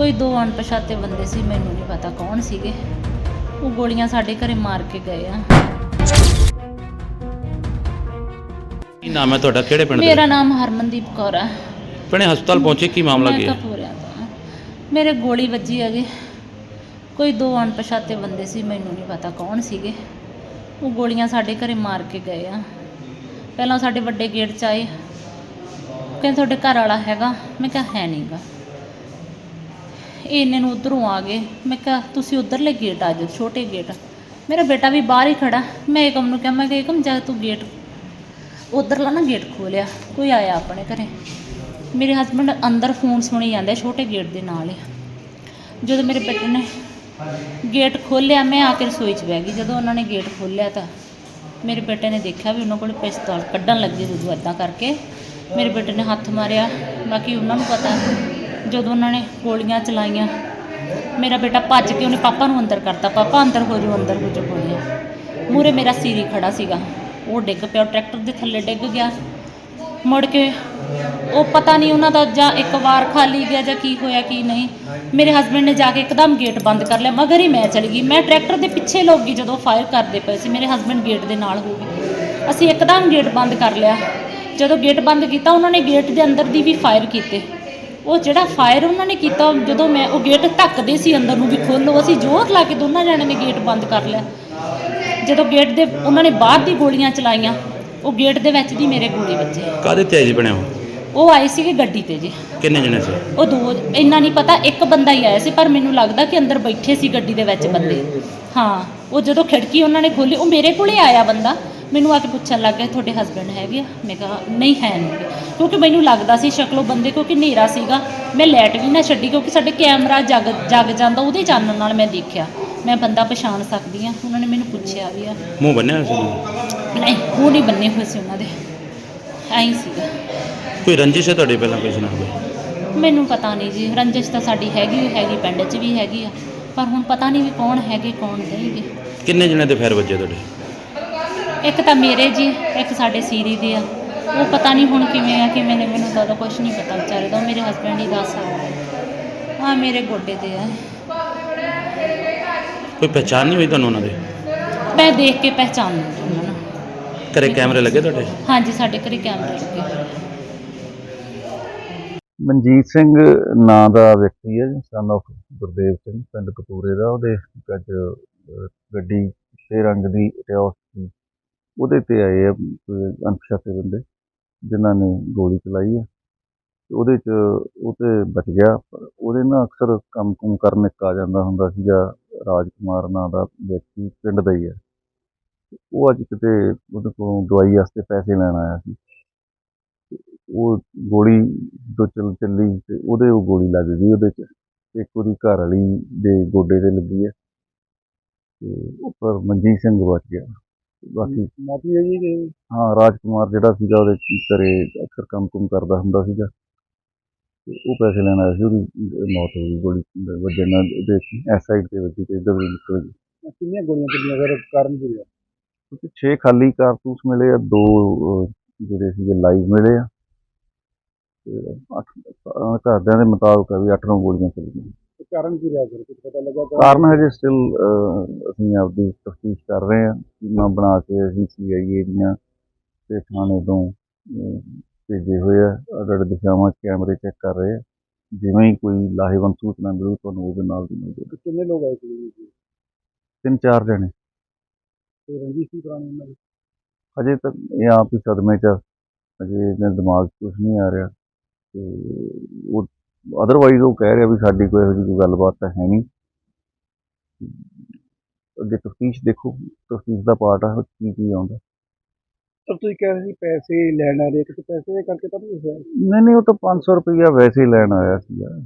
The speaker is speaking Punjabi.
ਕੋਈ ਦੋ ਅਣਪਛਾਤੇ ਬੰਦੇ ਸੀ ਮੈਨੂੰ ਨਹੀਂ ਪਤਾ ਕੌਣ ਸੀਗੇ। ਉਹ ਗੋਲੀਆਂ ਸਾਡੇ ਘਰੇ ਮਾਰ ਕੇ ਗਏ ਆ। ਕੀ ਨਾਮ ਹੈ ਤੁਹਾਡਾ? ਕਿਹੜੇ ਪਿੰਡ ਮੇਰਾ ਦੇ ਨਾਮ ਹਰਮਨਦੀਪ ਕੌਰ ਆ। ਭੈਣੇ ਹਸਪਤਾਲ ਪਹੁੰਚੇ ਕੀ ਮਾਮਲਾ ਮੈਂ ਕੀ ਹੈ? ਤੋਂ। ਮੇਰੇ ਗੋਲੀ ਵੱਜੀ ਹੈਗੀ। ਕੋਈ ਦੋ ਅਣਪਛਾਤੇ ਬੰਦੇ ਸੀ ਮੈਨੂੰ ਨਹੀਂ ਪਤਾ ਕੌਣ ਸੀਗੇ। ਉਹ ਗੋਲੀਆਂ ਸਾਡੇ ਘਰੇ ਮਾਰ ਕੇ ਗਏ ਆ। ਪਹਿਲਾਂ ਸਾਡੇ ਵੱਡੇ ਗੇਟ 'ਚ ਆਏ। ਕਹਿੰਦੇ ਤੁਹਾਡੇ ਘਰ ਵਾਲਾ ਹੈਗਾ? ਮੈਂ ਕਿਹਾ ਹੈ ਨਹੀਂਗਾ ਇਹ ਇੰਨੇ ਨੂੰ ਉਧਰੋਂ ਆ ਗਏ। ਮੈਂ ਕਿਹਾ, ਤੁਸੀਂ ਉਧਰਲੇ ਗੇਟ ਆ ਜਾਓ, ਛੋਟੇ ਗੇਟ ਮੇਰਾ ਬੇਟਾ ਵੀ ਬਾਹਰ ਹੀ ਖੜਾ। ਮੈਂ ਏਕਮ ਨੂੰ ਕਿਹਾ, ਮੈਂ ਕਿ ਏਕਮ, ਜਾ ਤੂੰ ਗੇਟ ਉਧਰਲਾ ਨਾ ਗੇਟ ਖੋਲਿਆ। ਕੋਈ ਆਇਆ ਆਪਣੇ ਘਰੇ? ਮੇਰੇ ਹਸਬੰਡ ਅੰਦਰ ਫੋਨ ਸੁਣੀ ਜਾਂਦੇ, ਛੋਟੇ ਗੇਟ ਦੇ ਨਾਲ ਹੀ। ਜਦੋਂ ਮੇਰੇ ਬੇਟੇ ਨੇ ਗੇਟ ਖੋਲ੍ਹਿਆ ਮੈਂ ਆ ਕੇ ਰਸੋਈ 'ਚ ਬਹਿ ਗਈ। ਜਦੋਂ ਉਹਨਾਂ ਨੇ ਗੇਟ ਖੋਲ੍ਹਿਆ ਤਾਂ ਮੇਰੇ ਬੇਟੇ ਨੇ ਦੇਖਿਆ ਵੀ ਉਹਨਾਂ ਕੋਲ ਪਿਸਤੌਲ ਕੱਢਣ ਲੱਗੇ ਜਦੋਂ ਇਦਾਂ ਕਰਕੇ। ਮੇਰੇ ਬੇਟੇ ਨੇ ਹੱਥ ਮਾਰਿਆ। ਬਾਕੀ ਉਹਨਾਂ ਨੂੰ ਪਤਾ ਜਦੋਂ ਉਹਨਾਂ ਨੇ ਗੋਲੀਆਂ ਚਲਾਈਆਂ, ਮੇਰਾ ਬੇਟਾ ਭੱਜ ਕੇ ਉਹਨੇ ਪਾਪਾ ਨੂੰ ਅੰਦਰ ਕਰਤਾ। ਪਾਪਾ ਅੰਦਰ ਹੋ ਜਾਓ, ਅੰਦਰ ਹੋ ਜਾਓ ਗੋਲੀਆਂ। ਮੂਰੇ ਮੇਰਾ ਸੀਰੀ ਖੜਾ ਸੀਗਾ। ਉਹ ਡਿੱਗ ਪਿਆ, ਉਹ ਟਰੈਕਟਰ ਦੇ ਥੱਲੇ ਡਿੱਗ ਗਿਆ। ਮੁੜ ਕੇ ਉਹ ਪਤਾ ਨਹੀਂ ਉਹਨਾਂ ਦਾ ਜਾਂ ਇੱਕ ਵਾਰ ਖਾਲੀ ਗਿਆ ਜਾਂ ਕੀ ਹੋਇਆ, ਕੀ ਨਹੀਂ। ਮੇਰੇ ਹਸਬੰਡ ਨੇ ਜਾ ਕੇ ਇੱਕਦਮ ਗੇਟ ਬੰਦ ਕਰ ਲਿਆ। ਮਗਰ ਹੀ ਮੈਂ ਚਲੀ ਗਈ। ਮੈਂ ਟਰੈਕਟਰ ਦੇ ਪਿੱਛੇ ਲੋਕ ਗਈ ਜਦੋਂ ਫਾਇਰ ਕਰਦੇ ਪਏ ਸੀ। ਮੇਰੇ ਹਸਬੰਡ ਗੇਟ ਦੇ ਨਾਲ ਹੋ ਗਏ ਅਸੀਂ ਇੱਕਦਮ ਗੇਟ ਬੰਦ ਕਰ ਲਿਆ। ਜਦੋਂ ਗੇਟ ਬੰਦ ਕੀਤਾ, ਉਹਨਾਂ ਨੇ ਗੇਟ ਦੇ ਅੰਦਰ ਦੀ ਵੀ ਫਾਇਰ ਕੀਤੇ। ਉਹ ਜਿਹੜਾ ਫਾਇਰ ਉਹਨਾਂ ਨੇ ਕੀਤਾ ਜਦੋਂ ਮੈਂ ਉਹ ਗੇਟ ਢੱਕਦੇ ਸੀ ਅੰਦਰ ਨੂੰ ਵੀ ਖੋਲੋ ਅਸੀਂ ਜ਼ੋਰ ਲਾ ਕੇ ਦੋਨਾਂ ਜਣਿਆਂ ਨੇ ਗੇਟ ਬੰਦ ਕਰ ਲਿਆ। ਜਦੋਂ ਗੇਟ ਦੇ ਉਹਨਾਂ ਨੇ ਬਾਹਰ ਦੀ ਗੋਲੀਆਂ ਚਲਾਈਆਂ ਉਹ ਗੇਟ ਦੇ ਵਿੱਚ ਦੀ ਮੇਰੇ ਗੋਲੀ ਵੱਜੀ। ਕਾਹਦੇ ਤੇ ਆਏ ਜੀ ਉਹ? ਉਹ ਆਏ ਸੀਗੇ ਗੱਡੀ ਤੇ ਜੀ। ਕਿੰਨੇ ਜਣੇ ਸੀ? ਉਹ ਦੋ ਇੰਨਾ ਨਹੀਂ ਪਤਾ ਇੱਕ ਬੰਦਾ ਹੀ ਆਇਆ ਸੀ ਪਰ ਮੈਨੂੰ ਲੱਗਦਾ ਕਿ ਅੰਦਰ ਬੈਠੇ ਸੀ ਗੱਡੀ ਦੇ ਵਿੱਚ ਬੰਦੇ। ਹਾਂ ਉਹ ਜਦੋਂ ਖਿੜਕੀ ਉਹਨਾਂ ਨੇ ਖੋਲੀ ਉਹ ਮੇਰੇ ਕੋਲੇ ਆਇਆ ਬੰਦਾ। ਮੈਨੂੰ ਆ ਕੇ ਪੁੱਛਣ ਲੱਗ ਗਿਆ ਤੁਹਾਡੇ ਹਸਬੰਡ ਹੈਗੇ ਆ? ਮੈਂ ਕਿਹਾ ਨਹੀਂ ਹੈ ਨਹੀਂ। ਕਿਉਂਕਿ ਮੈਨੂੰ ਲੱਗਦਾ ਸੀ ਸ਼ਕਲੋਂ ਬੰਦੇ ਕਿਉਂਕਿ ਹਨੇਰਾ ਸੀਗਾ। ਮੈਂ ਲਾਈਟ ਵੀ ਨਾ ਛੱਡੀ ਕਿਉਂਕਿ ਸਾਡੇ ਕੈਮਰਾ ਜਗ ਜਗ ਜਾਂਦਾ ਉਹਦੇ ਚਾਨਣ ਨਾਲ ਮੈਂ ਦੇਖਿਆ। ਮੈਂ ਬੰਦਾ ਪਛਾਣ ਸਕਦੀ ਆ ਉਹਨਾਂ ਨੇ ਮੈਨੂੰ ਪੁੱਛਿਆ ਵੀ ਆ। ਮੂੰਹ ਬੰਨਿਆ ਸੀ? ਨਹੀਂ ਉਹ ਨਹੀਂ ਬੰਨੇ ਹੋਏ ਸੀ ਉਹਨਾਂ ਦੇ। ਐਂ ਸੀਗਾ। ਕੋਈ ਰੰਜਿਸ਼ ਹੈ ਤੁਹਾਡੇ ਪਹਿਲਾਂ ਕੋਈ ਮੈਨੂੰ ਪਤਾ ਨਹੀਂ ਜੀ। ਰੰਜਿਸ਼ ਤਾਂ ਸਾਡੀ ਹੈਗੀ ਹੀ ਹੈਗੀ ਪਿੰਡ 'ਚ ਵੀ ਹੈਗੀ ਆ। ਪਰ ਹੁਣ ਪਤਾ ਨਹੀਂ ਵੀ ਕੌਣ ਹੈਗੇ ਕੌਣ ਨਹੀਂਗੇ। ਕਿੰਨੇ ਜਣੇ ਦੇ ਫੈਰ ਵੱਜੇ ਤੁਹਾਡੇ? ਇੱਕ ਤਾਂ ਮੇਰੇ ਜੀ ਇੱਕ ਸਾਡੇ ਸੀਰੀ ਦੇ ਆ। ਉਹ ਪਤਾ ਨਹੀਂ ਹੁਣ ਕਿਵੇਂ ਆ ਕਿਵੇਂ ਨੇ ਮੈਨੂੰ ਤਾਂ ਕੁਝ ਨਹੀਂ ਪਤਾ ਵਿਚਾਰੇ ਦਾ। ਉਹ ਮੇਰੇ ਹਸਬੰਡ ਹੀ ਦੱਸ ਸਕਦੇ ਆ ਮੇਰੇ ਗੋਡੇ ਤੇ ਆ। ਕੋਈ ਪਛਾਣ ਨਹੀਂ ਹੋਈ ਤੁਹਾਨੂੰ ਉਹਨਾਂ ਦੇ? ਮੈਂ ਦੇਖ ਕੇ ਪਹਿਚਾਨ ਲਈ ਉਹਨਾਂ ਨੂੰ। ਘਰੇ ਕੈਮਰੇ ਲੱਗੇ ਤੁਹਾਡੇ? ਹਾਂਜੀ ਸਾਡੇ ਘਰੇ ਕੈਮਰੇ ਲੱਗੇ। ਹੋਏ ਆ। ਮਨਜੀਤ ਸਿੰਘ ਨਾਂ ਦਾ ਵਿਅਕਤੀ ਹੈ ਸਨ of ਗੁਰਦੇਵ ਸਿੰਘ ਪਿੰਡ ਕਪੂਰੇ ਦਾ। ਉਹਦੇ ਅੱਜ ਅਹ, ਗੱਡੀ ਛੇ ਰੰਗ ਦੀ ਟਿਓਸ ਉਹਦੇ ਤੇ ਆਏ ਆ ਕੋਈ ਅਣਪਛਾਤੇ ਬੰਦੇ, ਜਿਨ੍ਹਾਂ ਨੇ ਗੋਲੀ ਚਲਾਈ ਆ। ਤੇ ਉਹਦੇ ਚ ਉਹ ਤੇ ਬਚ ਗਿਆ, ਪਰ ਉਹਦੇ ਨਾਲ ਅਕਸਰ ਕੰਮ ਕੁਮ ਕਰਨ ਇੱਕ ਆ ਜਾਂਦਾ ਹੁੰਦਾ ਸੀਗਾ, ਰਾਜਕੁਮਾਰ ਨਾਂ ਦਾ ਵਿਅਕਤੀ ਪਿੰਡ ਦਾ ਹੀ ਹੈ ਉਹ ਅੱਜ ਕਿਤੇ ਉਹਦੇ ਕੋਲੋਂ ਦਵਾਈ ਵਾਸਤੇ ਪੈਸੇ ਲੈਣ ਆਇਆ ਸੀ। ਉਹ ਗੋਲੀ ਜੋ ਚੱਲ, ਚੱਲੀ ਤੇ ਉਹਦੇ ਉਹ ਗੋਲੀ ਲੱਗ ਗਈ ਉਹਦੇ ਚ। ਇੱਕ ਉਹਦੀ ਘਰ ਵਾਲੀ ਦੇ ਗੋਡੇ ਤੇ ਲੱਗੀ ਹੈ ਤੇ ਉੱਪਰ ਮਨਜੀਤ ਸਿੰਘ ਬਚ ਗਿਆ। ਬਾਕੀ ਮਾਫੀ ਹੈ ਜੀ ਕਿ ਹਾਂ ਰਾਜਕੁਮਾਰ ਜਿਹੜਾ ਸੀਗਾ ਉਹਦੇ ਘਰੇ ਅਕਸਰ ਕੰਮ ਕੁਮ ਕਰਦਾ ਹੁੰਦਾ ਸੀਗਾ। ਤੇ ਉਹ ਪੈਸੇ ਲੈਣ ਆਇਆ ਸੀ ਉਹਦੀ ਮੌਤ ਹੋ ਗਈ ਗੋਲੀ ਵੱਜਣ ਨਾਲ ਉਹਦੇ ਐਸ ਸਾਈਡ ਤੇ ਵੱਜੀ ਤੇ ਇੱਧਰ ਵੀ ਨਿਕਲ ਗਈ ਕਿੰਨੀਆਂ ਗੋਲੀਆਂ ਚੱਲੀਆਂ ਸਰ ਕਾਰਨ ਕੀ ਹੈ ਕਿਉਂਕਿ 6 ਖਾਲੀ ਕਾਰਤੂਸ ਮਿਲੇ ਆ ਦੋ ਜਿਹੜੇ ਸੀਗੇ ਲਾਈਵ ਮਿਲੇ ਆ। ਤੇ ਅੱਠ ਘਰਦਿਆਂ ਦੇ ਮੁਤਾਬਕ ਵੀ 8 ਨੌ ਗੋਲੀਆਂ ਚੱਲੀਆਂ। ਕਾਰਨ ਕੀ ਰਿਹਾ ਸਰ? ਕੁਝ ਪਤਾ ਲੱਗਾ ਕਾਰਨ ਹਜੇ ਸਟਿਲ ਅਸੀਂ ਆਪਦੀ ਤਫਤੀਸ਼ ਕਰ ਰਹੇ ਹਾਂ। ਟੀਮਾਂ ਬਣਾ ਕੇ ਅਸੀਂ ਸੀਆਈਏ ਦੀਆਂ ਤੇ ਥਾਣੇ ਤੋਂ ਭੇਜੇ ਹੋਏ ਆ। ਅਗਰ ਦਿਸ਼ਾਵਾਂ ਕੈਮਰੇ ਚੈੱਕ ਕਰ ਰਹੇ ਆ ਜਿਵੇਂ ਹੀ ਕੋਈ ਲਾਹੇਵੰਦ ਸੂਚਨਾ ਮਿਲੂ ਤੁਹਾਨੂੰ ਉਹਦੇ ਨਾਲ ਦੀ ਮਿਲ ਕਿੰਨੇ ਲੋਕ ਆਏ ਸੀ? ਤਿੰਨ ਚਾਰ ਜਣੇ। ਤੇ ਰਣਜੀਤ ਸਿੰਘ ਪੁਰਾਣੀ ਉਹਨਾਂ ਦੀ? ਅਜੇ ਤੱਕ ਇਹ ਆਪ ਹੀ ਸਦਮੇ 'ਚ। ਅਜੇ ਇਹਦੇ ਦਿਮਾਗ 'ਚ ਕੁਝ ਨਹੀਂ ਆ ਰਿਹਾ। ਤੇ ਉਹ ਅਦਰਵਾਈਜ਼ ਉਹ ਕਹਿ ਰਿਹਾ ਵੀ ਸਾਡੀ ਕੋਈ ਇਹੋ ਜਿਹੀ ਕੋਈ ਗੱਲਬਾਤ ਤਾਂ ਹੈ ਨਹੀਂ। ਅੱਗੇ ਤਫਤੀਸ਼ ਦੇਖੋ ਤਫਤੀਸ਼ ਦਾ ਪਾਰਟ ਆ ਕੀ ਕੀ ਆਉਂਦਾ। ਸਰ ਤੁਸੀਂ ਕਹਿ ਰਹੇ ਸੀ ਪੈਸੇ ਲੈਣ ਆ ਰਹੇ ਕਿ ਪੈਸੇ ਦੇ ਕਰਕੇ ਤਾਂ ਨਹੀਂ ਹੋਇਆ। ਨਹੀਂ ਨਹੀਂ ਉਹ ਤਾਂ 500 ਰੁਪਈਆ ਵੈਸੇ ਹੀ ਲੈਣ ਆਇਆ ਸੀਗਾ।